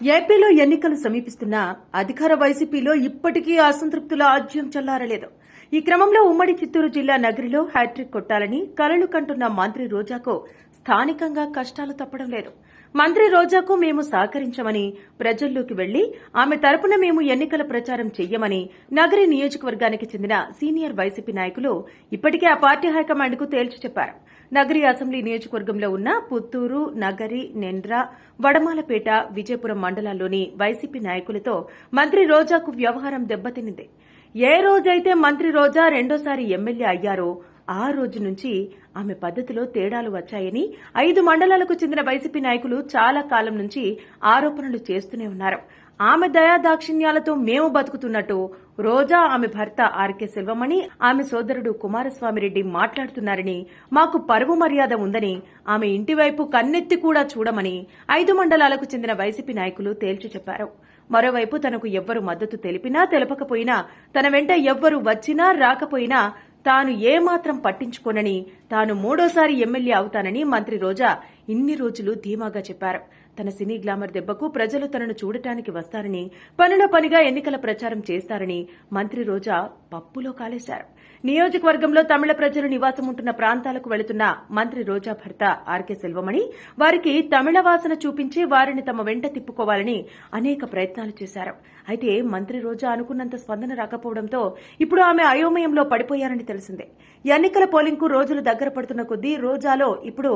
ఏపీలో ఎన్నికలు సమీపిస్తున్నా అధికార వైసీపీలో ఇప్పటికీ అసంతృప్తుల ఆజ్యం చల్లారలేదు. ఈ క్రమంలో ఉమ్మడి చిత్తూరు జిల్లా నగరిలో హ్యాట్రిక్ కొట్టాలని కలలు కంటున్న మంత్రి రోజాకు స్థానికంగా కష్టాలు తప్పడం లేదు. మంత్రి రోజాకు మేము సహకరించమని ప్రజల్లోకి వెళ్ళి ఆమె తరపున మేము ఎన్నికల ప్రచారం చెయ్యమని నగరి నియోజకవర్గానికి చెందిన సీనియర్ వైసీపీ నాయకులు ఇప్పటికే ఆ పార్టీ హైకమాండ్కు తేల్చి చెప్పారు. నగరి అసెంబ్లీ నియోజకవర్గంలో ఉన్న పుత్తూరు నగరి నెండ్ర వడమాలపేట విజయపురం మండలాల్లోని వైసీపీ నాయకులతో మంత్రి రోజాకు వ్యవహారం దెబ్బతినింది. ఏ రోజైతే మంత్రి రోజా రెండోసారి ఎమ్మెల్యే అయ్యారో ఆ రోజు నుంచి ఆమె పద్ధతిలో తేడాలు వచ్చాయని ఐదు మండలాలకు చెందిన వైసీపీ నాయకులు చాలా కాలం నుంచి ఆరోపణలు చేస్తూనే ఉన్నారు. ఆమె దయాదాక్షిణ్యాలతో మేము బతుకుతున్నట్టు రోజా ఆమె భర్త ఆర్కే సెల్వమణి ఆమె సోదరుడు కుమారస్వామిరెడ్డి మాట్లాడుతున్నారని మాకు పరువు మర్యాద ఉందని ఆమె ఇంటివైపు కన్నెత్తి కూడా చూడమని ఐదు మండలాలకు చెందిన వైసీపీ నాయకులు తేల్చి చెప్పారు. మరోవైపు తనకు ఎవ్వరు మద్దతు తెలిపినా తెలపకపోయినా తన వెంట ఎవ్వరు వచ్చినా రాకపోయినా తాను ఏమాత్రం పట్టించుకోనని తాను మూడోసారి ఎమ్మెల్యే అవుతానని మంత్రి రోజా ఇన్ని రోజులు ధీమాగా చెప్పారు. తన సినీ గ్లామర్ దెబ్బకు ప్రజలు తనను చూడటానికి వస్తారని పనుల పనిగా ఎన్నికల ప్రచారం చేస్తారని మంత్రి రోజా పప్పులో కాలేశారు. నియోజకవర్గంలో తమిళ ప్రజలు నివాసం ఉంటున్న ప్రాంతాలకు వెళుతున్న మంత్రి రోజా భర్త ఆర్కే సెల్వమణి వారికి తమిళ వాసన చూపించి వారిని తమ వెంట తిప్పుకోవాలని అనేక ప్రయత్నాలు చేశారు. అయితే మంత్రి రోజా అనుకున్నంత స్పందన రాకపోవడంతో ఇప్పుడు ఆమె అయోమయంలో పడిపోయారని తెలిసిందే. ఎన్నికల పోలింగ్కు రోజులు దగ్గర పడుతున్న కొద్దీ రోజాలో ఇప్పుడు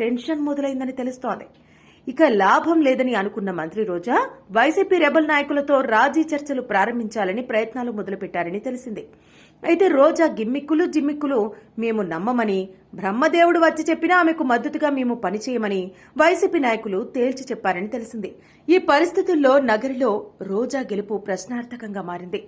టెన్షన్ మొదలైందని తెలుస్తోంది. ఇక లాభం లేదని అనుకున్న మంత్రి రోజా వైసీపీ రెబల్ నాయకులతో రాజీ చర్చలు ప్రారంభించాలని ప్రయత్నాలు మొదలుపెట్టారని తెలిసింది. అయితే రోజా గిమ్మిక్కులు జిమ్మిక్కులు మేము నమ్మమని బ్రహ్మదేవుడు వచ్చి చెప్పినా ఆమెకు మద్దతుగా మేము పనిచేయమని వైసీపీ నాయకులు తేల్చి చెప్పారని తెలిసింది. ఈ పరిస్థితుల్లో నగరిలో రోజా గెలుపు ప్రశ్నార్థకంగా మారింది.